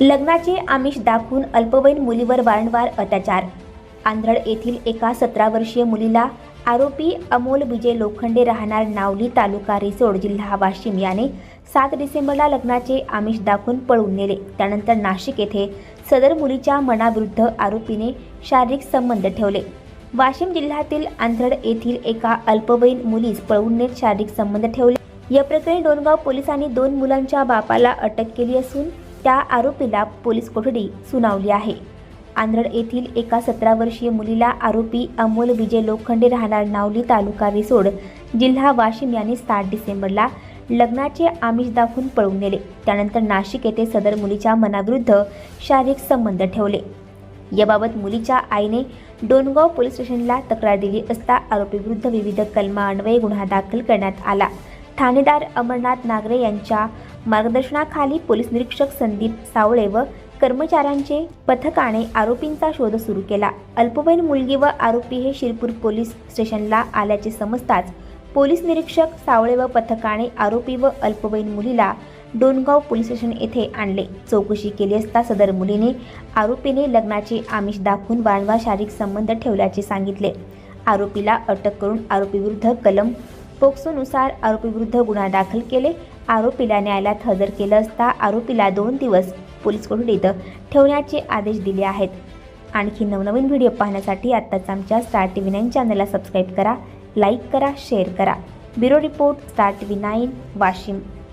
लग्नाचे आमिष दाखवून अल्पवयीन मुलीवर वारंवार अत्याचार. आंध्रळ येथील एका सतरा वर्षीय मुलीला आरोपी अमोल विजय लोखंडे राहणार नावली तालुका रिसोड जिल्हा वाशिम याने सात डिसेंबरला लग्नाचे आमिष दाखवून पळून नेले. त्यानंतर नाशिक येथे सदर मुलीच्या मनाविरुद्ध आरोपीने शारीरिक संबंध ठेवले. वाशिम जिल्ह्यातील आंध्रड येथील एका अल्पवयीन मुलीस पळवून नेत शारीरिक संबंध ठेवले. या प्रकरणी डोणगाव पोलिसांनी दोन मुलांच्या बापाला अटक केली असून त्या आरोपीला पोलीस कोठडी सुनावली आहे. आंध्रड येथील एका सतरा वर्षीय मुलीला आरोपी अमोल विजय लोखंडे राहणार नावली तालुका रिसोड जिल्हा वाशिम यांनी सात डिसेंबरला लग्नाचे आमिष दाखवून पळून नेले. त्यानंतर नाशिक येथे सदर मुलीच्या मनाविरुद्ध शारीरिक संबंध ठेवले. याबाबत मुलीच्या आईने डोनगाव पोलीस स्टेशनला तक्रार दिली असता आरोपीविरुद्ध विविध कलमान्वये गुन्हा दाखल करण्यात आला. ठाणेदार अमरनाथ नागरे यांच्या मार्गदर्शनाखाली पोलीस निरीक्षक संदीप सावळे व कर्मचाऱ्यांचे पथकाने आरोपींचा शोध सुरू केला. अल्पवयीन मुलगी व आरोपी हे शिरपूर पोलीस स्टेशनला आल्याचे समजताच पोलीस निरीक्षक सावळे व पथकाने आरोपी व अल्पवयीन मुलीला डोनगाव पोलीस स्टेशन येथे आणले. चौकशी केली असता सदर मुलीने आरोपीने लग्नाचे आमिष दाखवून वारंवार शारीरिक संबंध ठेवल्याचे सांगितले. आरोपीला अटक करून आरोपीविरुद्ध कलम पोक्सोनुसार आरोपीविरुद्ध गुन्हा दाखल केले. आरोपीला न्यायालयात हजर केलं असता आरोपीला दोन दिवस पोलीस कोठडीत ठेवण्याचे आदेश दिले आहेत. आणखी नवनवीन व्हिडिओ पाहण्यासाठी आत्ताच आमच्या स्टार टी व्ही नाईन चॅनलला सबस्क्राईब करा लाईक करा शेअर करा. Bureau report Star T V nine Washim.